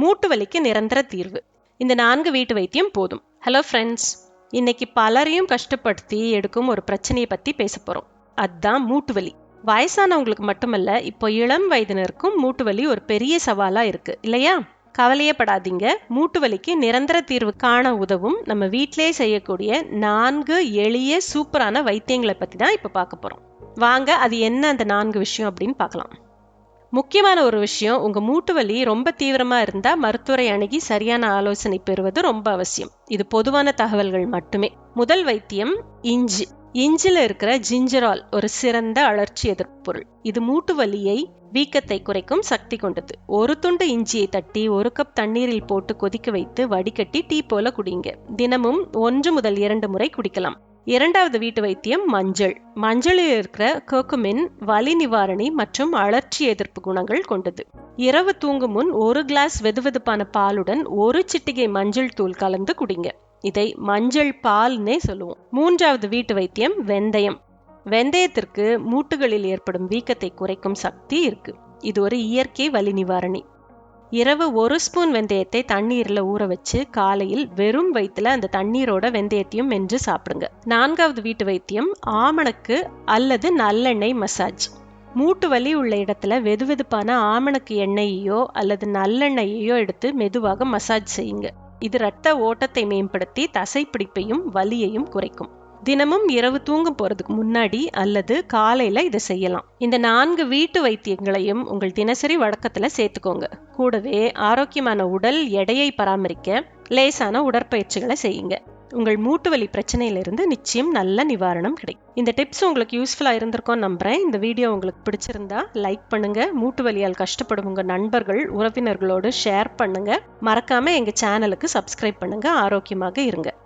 மூட்டு வலிக்கு நிரந்தர தீர்வு. இந்த நான்கு வீட்டு வைத்தியம் போதும். ஹலோ ஃப்ரெண்ட்ஸ் இன்னைக்கு பலரையும் கஷ்டப்படுத்தி எடுக்கும் ஒரு பிரச்சனையை பற்றி பேச போகிறோம் அதுதான் மூட்டு வலி வயசானவங்களுக்கு மட்டுமல்ல இப்போ இளம் வயதினருக்கும் மூட்டு வலி ஒரு பெரிய சவாலாக இருக்கு. இல்லையா? கவலையே படாதீங்க மூட்டு வலிக்கு நிரந்தர தீர்வு காண உதவும் நம்ம வீட்டிலே செய்யக்கூடிய நான்கு எளிய சூப்பரான வைத்தியங்களை பற்றி தான் இப்போ பார்க்க போகிறோம் வாங்க அது என்ன அந்த நான்கு விஷயம் அப்படின்னு பார்க்கலாம். முக்கியமான ஒரு விஷயம் உங்க மூட்டு வலி ரொம்ப தீவிரமா இருந்தா மருத்துவரை அணுகி சரியான ஆலோசனை பெறுவது ரொம்ப அவசியம். இது பொதுவான தகவல்கள் மட்டுமே. முதல் வைத்தியம் இஞ்சி. இஞ்சில இருக்கிற ஜிஞ்சரால் ஒரு சிறந்த அழற்சி எதிர்ப்பு பொருள் இது மூட்டு வலியை வீக்கத்தை குறைக்கும் சக்தி கொண்டது. ஒரு துண்டு இஞ்சியை தட்டி ஒரு கப் தண்ணீரில் போட்டு கொதிக்க வைத்து வடிகட்டி டீ போல குடிங்க தினமும் ஒன்று முதல் இரண்டு முறை குடிக்கலாம். இரண்டாவது வீட்டு வைத்தியம் மஞ்சள். மஞ்சளில் இருக்கிற கோக்குமின் வலி நிவாரணி மற்றும் அழற்சி எதிர்ப்பு குணங்கள் கொண்டது. இரவு தூங்கும் முன் ஒரு கிளாஸ் வெதுவெதுப்பான பாலுடன் ஒரு சிட்டிகை மஞ்சள் தூள் கலந்து குடிங்க. இதை மஞ்சள் பால்னே சொல்லுவோம். மூன்றாவது வீட்டு வைத்தியம் வெந்தயம். வெந்தயத்திற்கு மூட்டுகளில் ஏற்படும் வீக்கத்தை குறைக்கும் சக்தி இருக்கு. இது ஒரு இயற்கை வலி நிவாரணி. இரவு ஒரு ஸ்பூன் வெந்தயத்தை தண்ணீரில் ஊற வச்சு காலையில் வெறும் வயிற்றுல அந்த தண்ணீரோட வெந்தயத்தையும் மென்று சாப்பிடுங்க. நான்காவது வீட்டு வைத்தியம் ஆமணக்கு அல்லது நல்லெண்ணெய் மசாஜ். மூட்டு வலி உள்ள இடத்துல வெதுவெதுப்பான ஆமணக்கு எண்ணெயையோ அல்லது நல்லெண்ணெயையோ எடுத்து மெதுவாக மசாஜ் செய்யுங்க. இது இரத்த ஓட்டத்தை மேம்படுத்தி தசைப்பிடிப்பையும் வலியையும் குறைக்கும். தினமும் இரவு தூங்க போறதுக்கு முன்னாடி அல்லது காலையில இதை செய்யலாம். இந்த நான்கு வீட்டு வைத்தியங்களையும் உங்கள் தினசரி வழக்கத்துல சேர்த்துக்கோங்க. கூடவே ஆரோக்கியமான உடல் எடையை பராமரிக்க லேசான உடற்பயிற்சிகளை செய்யுங்க. உங்கள் மூட்டு வலி பிரச்சனையிலிருந்து நிச்சயம் நல்ல நிவாரணம் கிடைக்கும். இந்த டிப்ஸ் உங்களுக்கு யூஸ்ஃபுல்லாக இருந்திருக்கும் நம்புறேன். இந்த வீடியோ உங்களுக்கு பிடிச்சிருந்தா லைக் பண்ணுங்க. மூட்டு வலியால் கஷ்டப்படும் உங்கள் நண்பர்கள் உறவினர்களோடு ஷேர் பண்ணுங்க. மறக்காம எங்கள் சேனலுக்கு சப்ஸ்கிரைப் பண்ணுங்க. ஆரோக்கியமாக இருங்க.